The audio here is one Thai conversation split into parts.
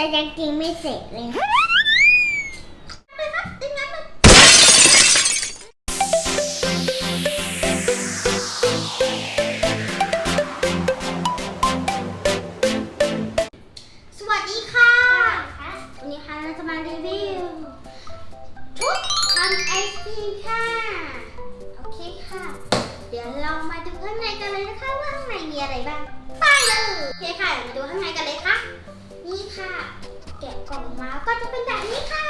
แต่ยังกินไม่เสร็จเลย มาก็จะเป็นแบบนี้ค่ะ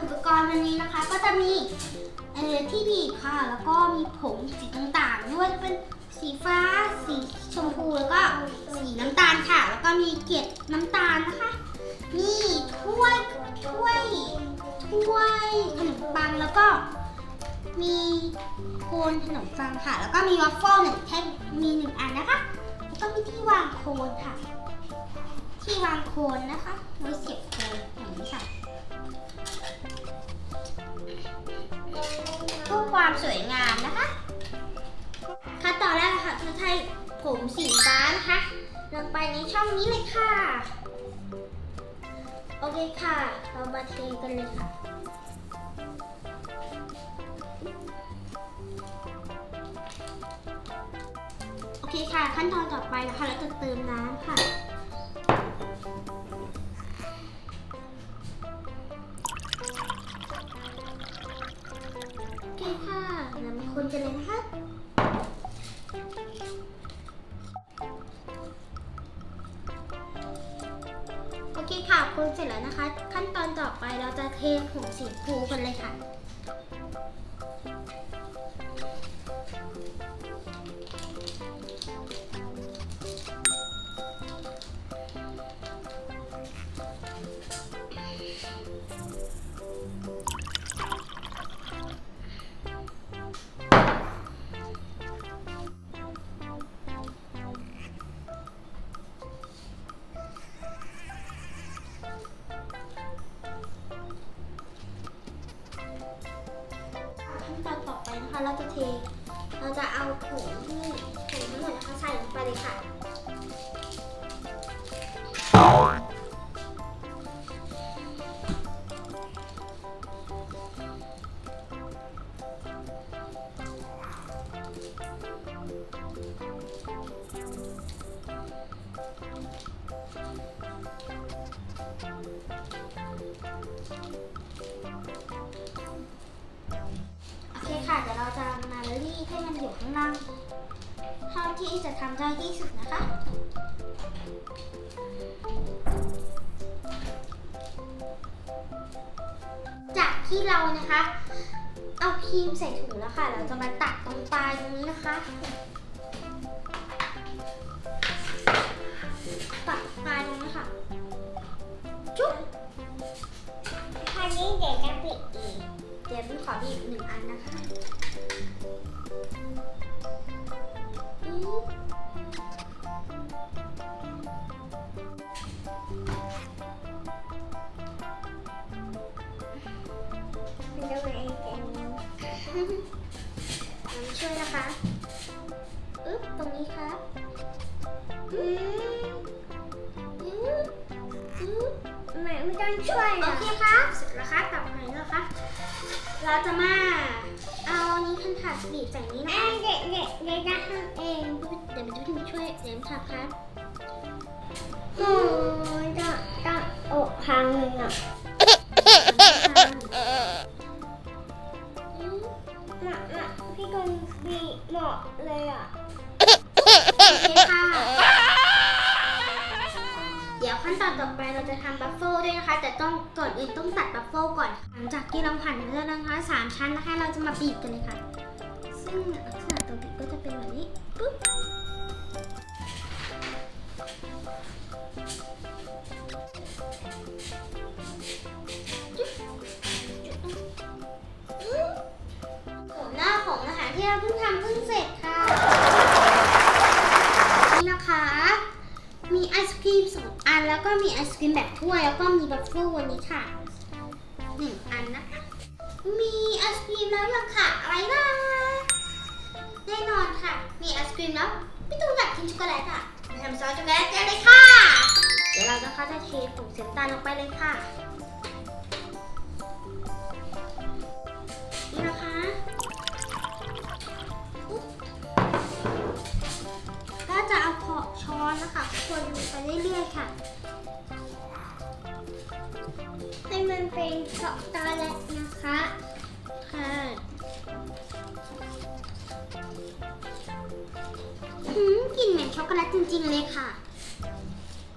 อุปกรณ์วันนี้นะคะก็จะมีเออที่บีบค่ะ แล้วก็มีผงสีต่างๆไม่ว่าจะเป็นสีฟ้า สีชมพู แล้วก็สีน้ำตาลค่ะ แล้วก็มีเกล็ดน้ำตาลนะคะ นี่ถ้วยถ้วยถ้วยขนมปังแล้วก็มีโคนขนมปังค่ะ แล้วก็มีวัฟเฟิลหนึ่งแท่งมีหนึ่งอันนะคะ แล้วก็มีที่วางโคนค่ะ ที่วางโคนนะคะไว้เสียบโคนอย่างนี้ค่ะเพื่อความสวยงามนะคะขั้นตอนแรกค่ะจะใช้ผมสีฟ้านะคะลงไปในช่องนี้เลยค่ะ โอเคค่ะ เรามาเทกันเลยค่ะโอเคค่ะ ขั้นตอนต่อไปนะคะเราจะเติมน้ำค่ะ ค่ะคนเสร็จแล้วนะคะ ขั้นตอนต่อไปเราจะเทผงสีฟูกันเลยค่ะ เราจะเท เราจะเอาผงที่ผงทั้งหมดนะคะใส่ลงไปเลยค่ะ ข้างล่างเท่าที่จะทำได้ที่สุดนะคะจากที่เรานะคะ เอาครีมใส่ถุงแล้วค่ะ เราจะมาตัดตรงปลายตรงนี้นะคะตัดปลายตรงนี้ค่ะ จุ๊บคราวนี้เดี๋ยวจะปิดอีก เดี๋ยวพี่ขอบีบหนึ่งอันนะคะ นี้ครับอืมอึ๊บอึ๊บไม่ไม่ต้องช่วยโอนะเคครับเสร็จแล้วค่ะต่อไปนะคะเราจะมาเอาอันนี้ขั้นถัดบีบจากนี้นะแม่คะเด็กเด็กเด็กจะทำเองเดี๋ยวมันจะมาช่วยเดี๋ยวมันถับครับโอ้ยจะจะอกพังเลยอะอืมหนักหนักพี่กงบีเหมาะเลยอะโอเค่ะ เดี๋ยวขั้นตอนต่อไปเราจะทำบัฟเฟิลด้วยนะคะ แต่ต้องก่อนอื่นต้องตัดบัฟเฟิลก่อนหลังจากที่เราหั่นไปแล้วนะคะสามชั้นนะคะ เราจะมาบีบกันเลยค่ะ ซึ่งลักษณะตัวบีบก็จะเป็นแบบนี้ปุ๊บจุ๊บจุ๊บอืมโฉมหน้าของอาหารที่เราเพิ่งทำเพิ่งเสร็จค่ะ นี่นะคะ มีไอศครีมสองอันแล้วก็มีไอศครีมแบบถ้วยแล้วก็มีบัฟเฟิลวันนี้ค่ะหนึ่งอันนะคะ มีไอศครีมแล้วยังค่ะอะไรบ้างแน่นอนค่ะ มีไอศครีมแล้วไม่ต้องอยากกินช็อกโกแลตอะไปทำซอสช็อกโกแลตกันเลยค่ะ เดี๋ยวเราจะก็จะเทผงสีน้ำตาลลงไปเลยค่ะ ค่ะให้มันเป็นช็อกโกแลตนะคะ ค่ะหืมกลิ่นเหมือนช็อกโกแลตจริงๆเลยค่ะ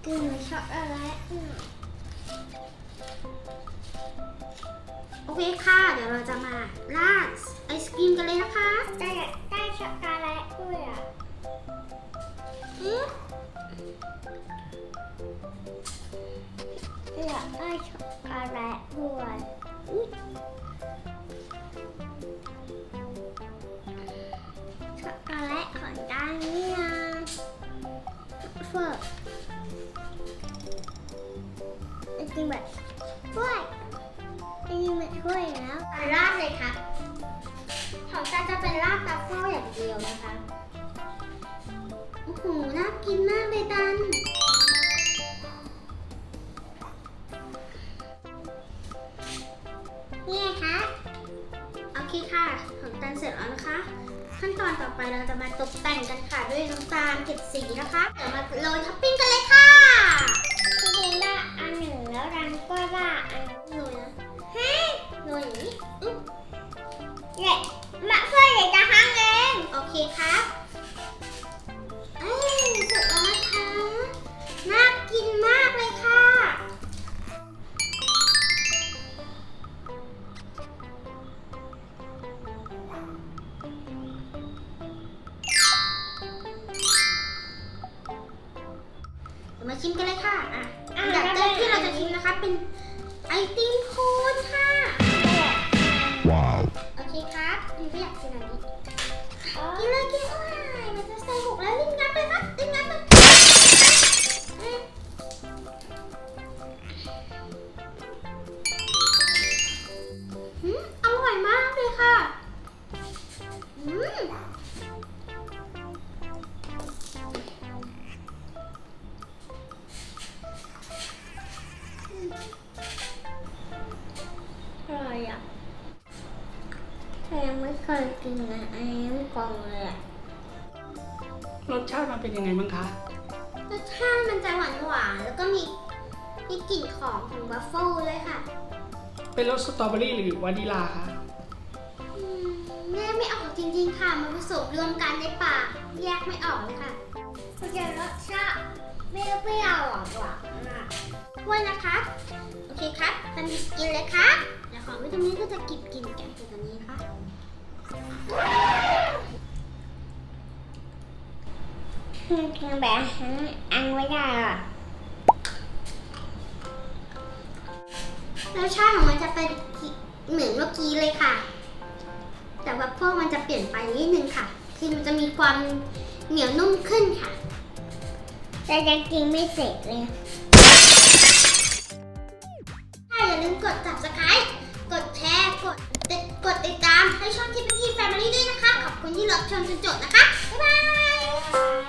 กลิ่นช็อกโกแลตอืมโอเคค่ะ เดี๋ยวเราจะมาราดไอศกรีมกันเลยนะคะ ได้ได้ช็อกโกแลตด้วยอะอืมอยา กได้ช็อกโกแลตด้วยช็อกโกแลตของด้านนี้นะเฟิร์จริงแบบถ้วยจริงแบบถ้วยแล้วอะราดเลยค่ะของตาจะเป็นราดตัฟเฟิลอย่างเดียวนะคะโอ้โหน่ากินมากเลยตัน ต่อไปเราจะมาตกแต่งกันค่ะด้วยน้ำตาลเก็บสีนะคะ เดี๋ยวมาโรยท็อปปิ้งกันเลยค่ะที่จริงได้อันหนึ่งแล้วรันก็ล่าอันโรยนะเฮ้ยโรยอย่างนี้เนี่ยมาเฟื่อยเด็กจะห้างเอง โอเคครับ ชิมกันเลยค่ะอะอันดับแรกที่เราจะชิมนะคะเป็นไอติมโคนค่ะ Wow. โอเคครับพี่ไม่อยากกินอันนี้กินเลยกินโอ้ยมันจะใส่หกแล้วลิ้นงับเลยครับลิ้นงับเลยอืมอืมอร่อยมากเลยค่ะ อืม เคยกินนะอันนี้ไม่กล่องเลยอะรสชาติมันเป็นยังไงบ้างคะ รสชาติมันจะหวานหวานๆแล้วก็มีมีกลิ่นของของวัฟเฟิลเลยค่ะเป็นรสสตรอเบอรี่หรือวานิลาคะ อืมแยกไม่ออกจริงๆค่ะ มันผสมรวมกันในปากแยกไม่ออกเลยค่ะมันจะรสชาติเปรี้ยวๆหวานหวานๆอะด้วยนะคะ โอเคครับตันกินเลยครับเดี๋ยวของวิตามินก็จะกินกินกันตัวนี้ค่ะ มันกินแบบอันไม่ได้อะรสชาติของมันจะเป็นเหมือนเมื่อกี้เลยค่ะ แต่ว่าพวกมันจะเปลี่ยนไปนิดนึงค่ะ คือมันจะมีความเหนียวนุ่มขึ้นค่ะ แต่ยังกินไม่เสร็จเลยถ้าอย่าลืมกด subscribe กดแชร์ กดติดกดติดตามให้ช่องที่ นที่ Family ด้วยนะคะ ขอบคุณที่รับชมจนจบนะคะ บ๊ายบาย